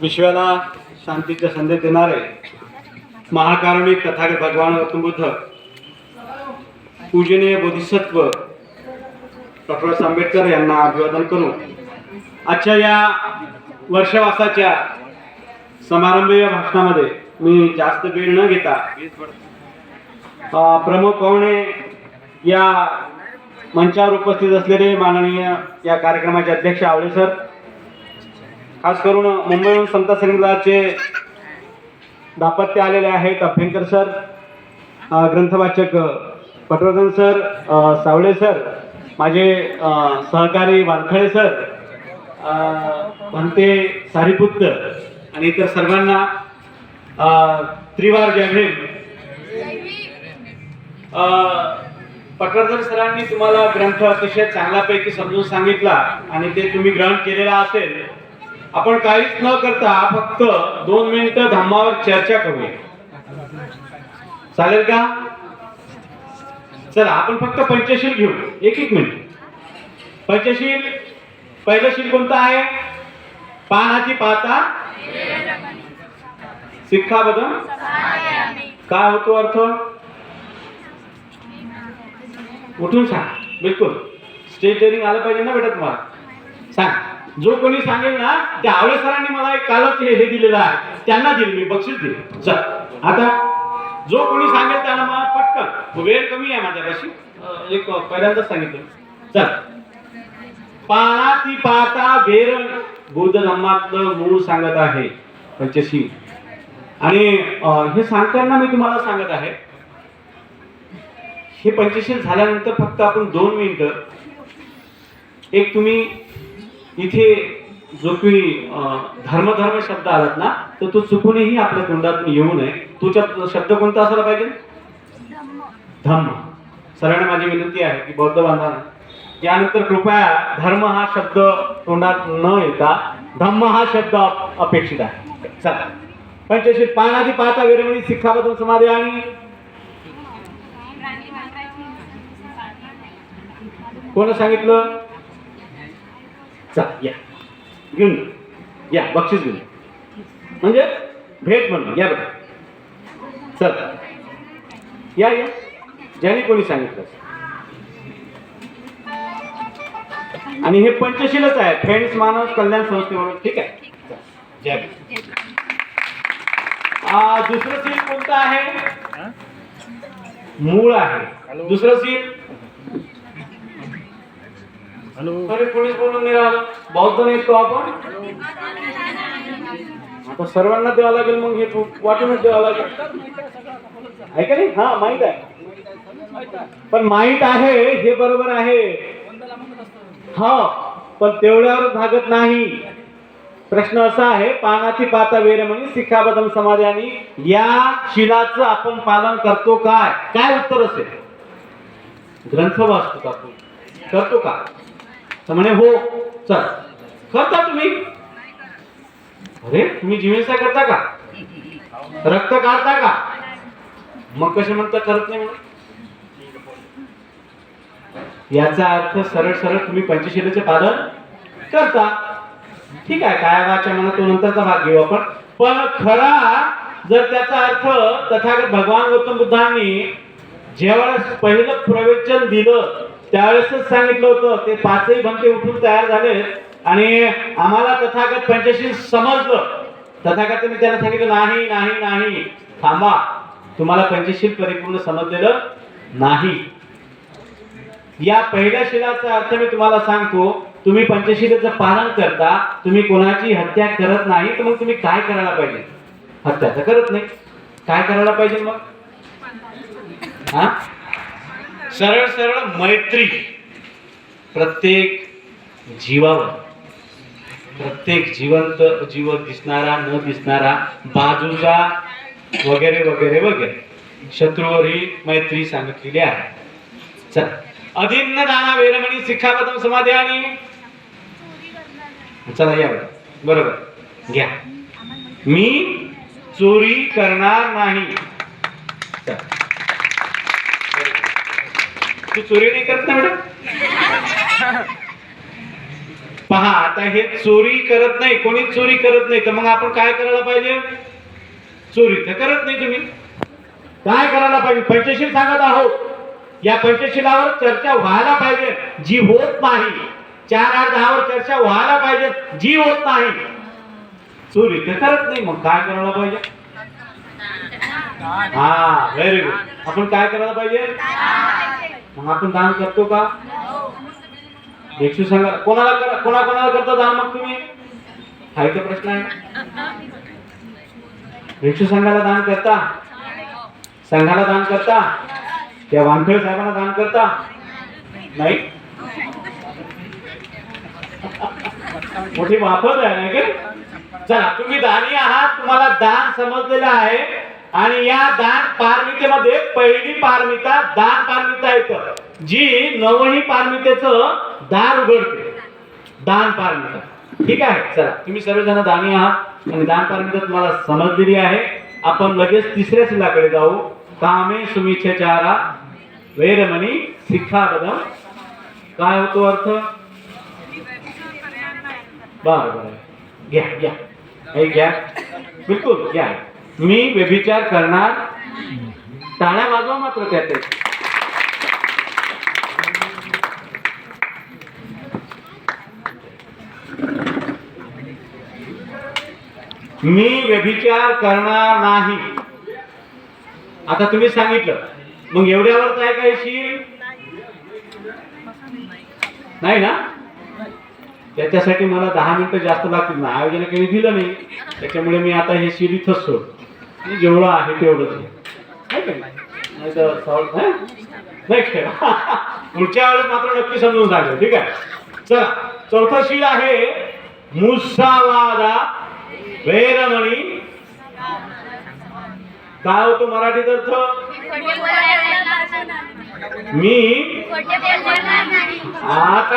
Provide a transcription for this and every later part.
विश्वाला शांतीचा संदेश देणारे महाकारुणिक तथागत भगवान गौतम बुद्ध पूजनीय बोधिसत्व डॉक्टर आंबेडकर यांना अभिवादन करू आजच्या या वर्षवासाच्या समारंभीय भाषणामध्ये मी जास्त वेळ न घेता प्रमुख पाहुणे या मंचावर उपस्थित असलेले माननीय या कार्यक्रमाचे अध्यक्ष आवळे सर खास करून मुंबईहून संत संघाचे दापत्य आलेले आहेत अभ्यंकर सर ग्रंथवाचक पटवर्धन सर सावळे सर माझे सहकारी वानखळे सर भंते सारीपुत्र आणि इतर सर्वांना त्रिवार जयभीम पटवर्धन सरांनी तुम्हाला ग्रंथ अतिशय चांगल्यापैकी समजून सांगितला आणि ते तुम्ही ग्रहण केलेला असेल आपण काहीच न करता फक्त दोन मिनिटं धम्मावर चर्चा करूया. चालेल का? चला आपण फक्त पंचशील घेऊ. एक एक मिनिट. पंचशील पहिलं शील कोणतं आहे? पानाची पाता. सिक्खा बदम काय होतो अर्थ? उठून सांग. बिलकुल. स्टेज डेअरिंग आलं पाहिजे ना बेटा तुम्हाला? सांग. जो कोणी सांगेल ना त्या आवळे सरांनी मला एक कालच हे हे दिलेलं आहे. त्यांना दिलं मी बक्षीस दिले. चल. आता जो कोणी सांगेल त्याला मला पटकन. वेळ कमी आहे माझ्यापाशी. एक पहिल्यांदाच सांगितलं. चल. पानाती पाहता वेर बुद्ध धर्मातलं मूळ सांगत आहे पंचशी आणि हे सांगताना मी तुम्हाला सांगत आहे. हे पंचशील झाल्यानंतर फक्त आपण दोन मिनिटं. एक तुम्ही इथे जो की धर्मधर्म शब्द आलात ना तर तो चुकूनही आपल्या तोंडातून येऊ नये. तुझ्या शब्द कोणता असायला पाहिजे? धम्म. सरांना माझी विनंती आहे की बौद्ध बांधवांना यानंतर कृपया धर्म हा शब्द तोंडात न येता धम्म हा शब्द अप- अपेक्षित आहे. चला. पंचशील पानाची पाहता वेरमणी शिक्षाबद्दल समाधी आणि कोण सांगितलं? चल या. घेऊन या बक्षीस घेऊन म्हणजे भेट म्हणून या बघा. चल. या या. ज्याने कोणी सांगितलं आणि हे पंचशीलच आहे. फ्रेंड्स मानव कल्याण संस्थेवरून ठीक आहे? चल. जय दुसरं सील कोणतं आहे? मूळ आहे. दुसरं सील अरे पोलीस बोलून नाही राहिलं. बौद्ध नाही आपण. आता सर्वांना द्यावं लागेल मग हे तू वाटूनच द्यावं लागेल. आहे का नाही? हा माहीत आहे. पण माहीत आहे हे बरोबर आहे. हा पण तेवढ्यावर भागत नाही. प्रश्न असा आहे पानाची पाता वेरमणी शिखाबदम समाजाने या शिलाचं आपण पालन करतो काय? काय उत्तर असेल? ग्रंथ वाचतो का करतो का? तर म्हणे हो चल. करता तुम्ही? अरे तुम्ही जीवनसाय करता का? रक्त काढता का? मग कसे म्हणता करत नाही म्हणून याचा अर्थ सरळ सरळ तुम्ही पंचशीलाचे पालन करता. ठीक आहे काय वाच्या म्हणा तो नंतरचा भाग घेऊ आपण. पण खरा जर त्याचा अर्थ तथागत भगवान गौतम बुद्धांनी जेव्हा पहिलं प्रवचन दिलं त्यावेळेसच सांगितलं होतं ते पाचही भंके उठून तयार झाले आणि आम्हाला तथागत पंचशील समजलं. तथागत मी त्यांना सांगितलं नाही नाही नाही. थांबा. तुम्हाला पंचशील परिपूर्ण समजलेलं नाही. या पहिल्या शिलाचा अर्थ मी तुम्हाला सांगतो तुम्ही पंचशीलाचं पालन करता तुम्ही कोणाची हत्या करत नाही तर मग तुम्ही काय करायला पाहिजे? हत्या तर करत नाही. काय करायला पाहिजे मग? हा? सरळ सरळ मैत्री प्रत्येक जीवावर प्रत्येक जिवंत जीव दिसणारा न दिसणारा बाजूचा वगैरे वगैरे वगैरे. शत्रूवर ही मैत्री सांगितलेली आहे. चल. दाना वेरमणी शिक्षापदम समाधी आणि चला या बरोबर. घ्या. मी चोरी करणार नाही. चल. तू चोरी नाही करत ना मॅडम? पहा आता हे चोरी करत नाही कोणीच चोरी करत नाही तर मग आपण काय करायला पाहिजे? चोरी तर करत नाही तुम्ही. काय करायला पाहिजे? पंचशील सांगत आहोत. या पंचशिलावर चर्चा व्हायला पाहिजे. जी होत नाही चार आठ दहावर चर्चा व्हायला पाहिजे. जी होत नाही चोरी तर करत नाही. मग काय करायला पाहिजे? हा व्हेरी गुड आपण काय करायला पाहिजे? मग आपण दान करतो का? भिक्षू सांगा कोणाला करा कोणा कोणाला करता दान मग तुम्ही? हा प्रश्न आहे. भिक्षू संघाला दान करता? संघाला दान करता? त्या वानखेड साहेबांना दान करता? नाही? मोठी वापर आहे नाही का? चला तुम्ही दानी आहात तुम्हाला दान समजलेलं आहे. आणि या दान पारमितेमध्ये पहिली पारमिता दान पारमिता येतं. जी नवही पारमितेच दार उघडते. दान पारमिता. ठीक आहे? चला तुम्ही सर्वजण दानी आहात आणि दान पारमिता तुम्हाला समजलेली आहे. आपण लगेच तिसऱ्या शिलाकडे जाऊ. कामे सुमिच्छेचारा वैरमणी शिक्षाबदम काय होतो अर्थ? बरोबर घ्या घ्या. हे घ्या. बिलकुल घ्या. मी व्यभिचार करणार. टाळ्या वाजवा मात्र त्यात मी व्यभिचार करणार नाही. आता तुम्ही सांगितलं. मग एवढ्यावर काय काय शील नाही ना? त्याच्यासाठी मला दहा मिनिटं जास्त लागतील ना. आयोजन काही दिलं नाही. त्याच्यामुळे मी आता हे शील इथंच सोड आणि जेवढं आहे तेवढंच. नाही? तर नाही खेळ पुढच्या वेळेस मात्र नक्की समजून सांगेल ठीक आहे? चला चौथा शील आहे मुसावादा वेरमणी काय होतो मराठीत अर्थ? मी आता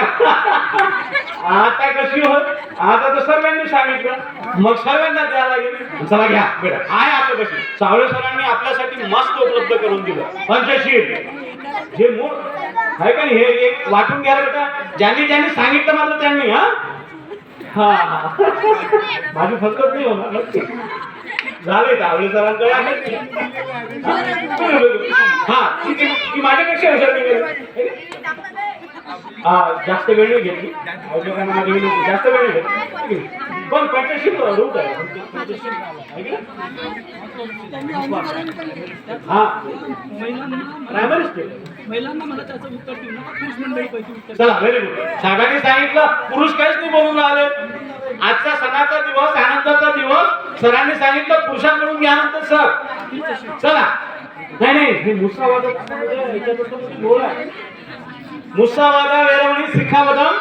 आता कशी होत? आता तर सर्वांनी सांगितलं. मग सर्वांना द्यावं लागेल. चला घ्या बेटा. काय आता कशी. सावळे सरांनी आपल्यासाठी मस्त उपलब्ध करून दिलं. पंचशील. जे मूळ आहे का हे एक वाटून घ्या बेटा. ज्यांनी ज्यांनी सांगितलं मात्र त्यांनी हा? हा. हा. माझी फक्त नाही होणार नक्की. झाले तावळे सरांकडे आहे. हा ती- माझ्यापेक्षा. हा जास्त वेळ नाही घेतली. औद्योगिकांना माझी वेळ नाही- जास्त वेळ घेतली. पण पंचशील रूट आहे पंचशील आहे की नाही? हा. प्रायमरी स्टेट महिलांना मला त्याचं उत्तर देऊ नका. पुरुष मंडळीपैकी उत्तर चला व्हेरी गुड साहेबांनी सांगितलं पुरुष काहीच नाही बोलून राहिले. आजचा सणाचा दिवस आनंदाचा दिवस. सरांनी सांगितलं पुरुषांकडून घ्या नंतर सर. चला. नाही नाही हे मुसावादा मुसावादा वेरवणी शिखावदम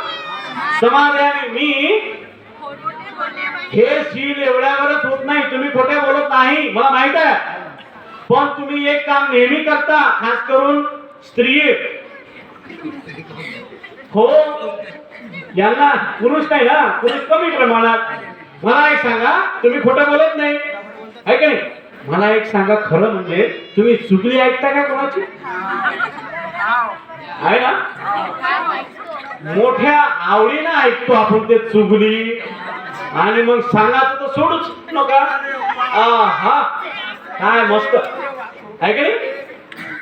समाधानी मी हे शील एवढ्यावरच होत नाही. तुम्ही खोटे बोलत नाही. मला माहीत आहे. पण तुम्ही एक काम नेहमी करता खास करून स्त्री. हो. यांना पुरुष नाही ना पुरुष कमी प्रमाणात. मला एक सांगा तुम्ही खोटं बोलत नाही. आहे का नाही? मला एक सांगा खरं म्हणजे तुम्ही चुकली ऐकता का कोणाची? आहे ना? मोठ्या आवडीनं ऐकतो आपण ते चुगली. आणि मग सांगायचं तर सोडूच नका. हा. काय मस्त. आहे का नाही?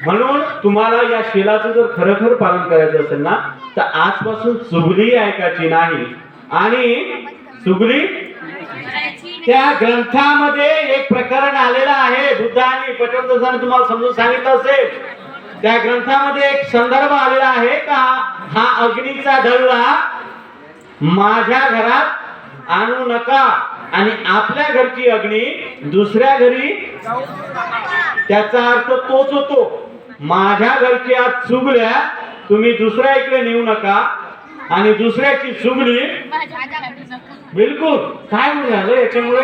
म्हणून तुम्हाला या शिलाचं जर खरोखर पालन करायचं असेल ना तर आजपासून चुगली ऐकायची नाही. आणि चुगली त्या ग्रंथामध्ये एक प्रकरण आलेलं आहे. बुद्धाने पटवर्धनाने तुम्हाला समजून सांगितलं असेल. त्या ग्रंथामध्ये एक संदर्भ आलेला आहे का? हा अग्नीचा धल्ला माझ्या घरात आणू नका. आणि आपल्या घरची अग्नी दुसऱ्या घरी त्याचा अर्थ तोच होतो. माझ्या घरच्या चुगल्या तुम्ही दुसऱ्या इकडे नेऊ नका. आणि दुसऱ्याची चुगली बिलकुल काय म्हणजे झालं याच्यामुळे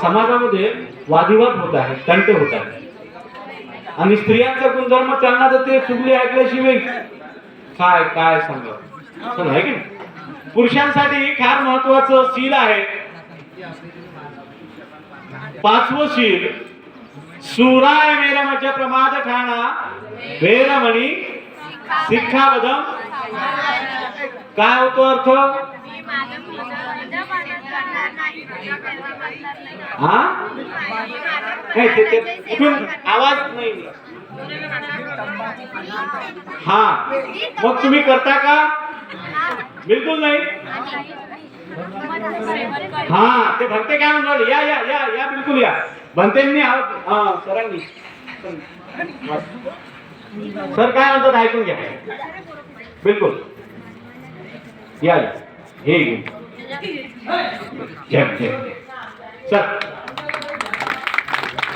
समाजामध्ये वादिवाद होत आहे तंटे होत आहे आणि स्त्रियांचा गुणधर्म त्यांना तर ते चुगली ऐकल्याशिवाय काय काय सांगा आहे की पुरुषांसाठी फार महत्वाचं शील आहे. पाचवं शील सुराय वेरमच्या प्रमाद ठाणा वेरमणी शिक्षाबदम काय होतो अर्थ? हा? नाही आवाज नाही. हा. मग तुम्ही करता का? बिलकुल नाही. हा ते भंते काय म्हणणार या या या या बिलकुल या. भंतेंनी सरांनी. सर काय म्हणतात ऐकून घ्या. बिलकुल. या हे घेऊन सर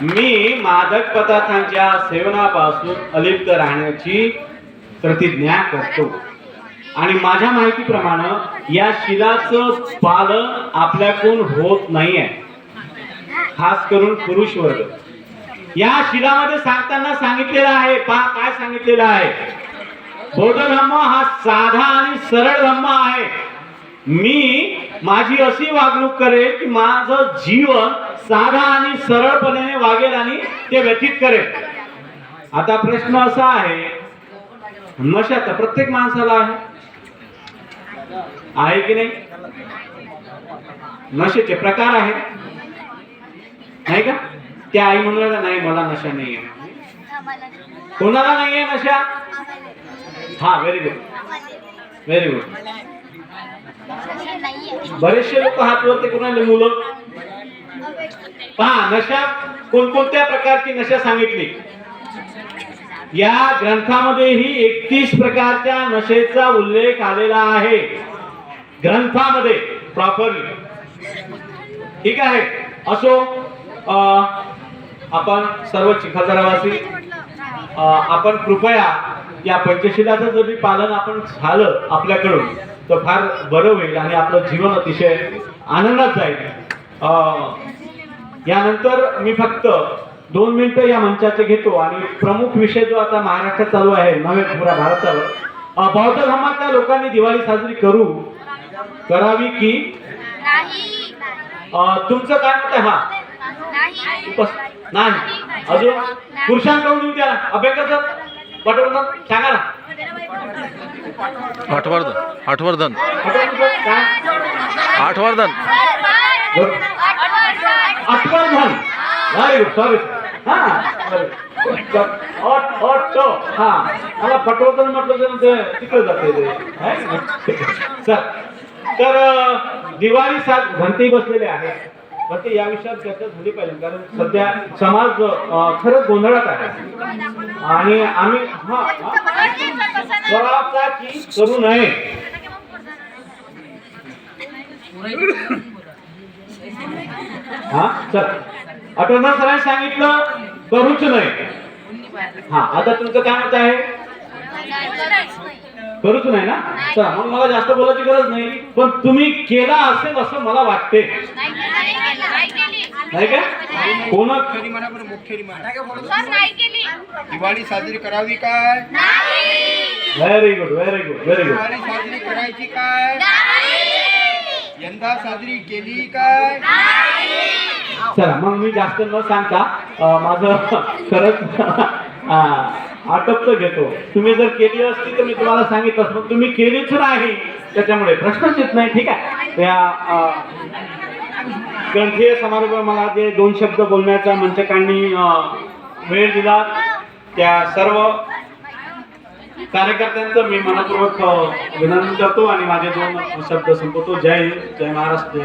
मी मादक पदार्थांच्या सेवनापासून अलिप्त राहण्याची प्रतिज्ञा करतो. आणि माझ्या माहितीप्रमाणे या शिलाचं पालन आपल्याकडून होत नाहीये. खास करून पुरुष वर्ग. या शिलामध्ये सांगताना सांगितलेलं आहे पहा काय सांगितलेलं आहे? बौद्ध धर्म हा साधा आणि सरळ धर्म आहे. मी माझी अशी वागणूक करेल की माझं जीवन साधा आणि सरळपणे वागेल आणि ते व्यतीत करेल. आता प्रश्न असा आहे नशा तर प्रत्येक माणसाला आहे. आहे की नाही? नशेचे प्रकार आहेत. नाही का त्या आई म्हणलं नाही मला नशा नाही आहे कोणाला नाही आहे नशा? हा व्हेरी गुड व्हेरी गुड बरेचसे लोक हात वरती कोणाले मुलं पहा नशा कोणकोणत्या प्रकारची नशा सांगितली? या ग्रंथामध्येही एकतीस प्रकारच्या नशेचा उल्लेख आलेला आहे. ग्रंथामध्ये प्रॉपरली ठीक आहे? असो आपण सर्व चिखलदरावासी आपण कृपया या पंचशिलाचं जरी पालन आपण झालं आपल्याकडून तर फार बरं होईल आणि आपलं जीवन अतिशय आनंदात जाईल. अं, यानंतर मी फक्त दोन मिनिटं या मंचाचे घेतो आणि प्रमुख विषय जो आता महाराष्ट्रात चालू आहे नव्हे पुरा भारतावर बौद्ध धर्मातल्या लोकांनी दिवाळी साजरी करू करावी की? तुमचं काय आहे? हा. नाही अजून पुरुषांकडून येऊ द्या अभ्यंकर पटवून सांगा ना. आठवर्धन आठवर्धन पटवून काय आठवर्धन आठवण व्हेरी गुड सॉरी हा. हा. मला पटवतन म्हटलं तर ते तिकडे जाते ते. है? तर दिवाळी सात घंटी बसलेले आहे घंटी या विषयात चर्चा झाली पाहिजे. कारण सध्या समाज खरंच गोंधळात आहे. आणि आम्ही हा की करू नये. हा चल. अटर्नल सरांनी सांगितलं करूच नाही हा आता तुमचं काय मत आहे? करूच नाही ना? चला मग मला जास्त बोलायची गरज नाही. पण तुम्ही केला असेल असं मला वाटते नाही कोण दिवाळी साजरी करावी काय? Very good very good very good Diwali साजरी करायची काय? यंदा साजरी केली काय? चला मग मी जास्त न सांगता माझं खरंच आटपतं घेतो. तुम्ही जर केली असती तर मी तुम्हाला सांगितलं असतं पण तुम्ही केलीच नाही. त्याच्यामुळे प्रश्नच येत नाही ठीक आहे? त्या अं, ग्रंथीय समारोह मला जे दोन शब्द बोलण्याचा मंचकांनी वेळ दिला. त्या सर्व कार्यकर्त्यांचं मी मनपूर्वक विनंती करतो आणि माझे दोन शब्द संपवतो. जय हिंद जय महाराष्ट्र.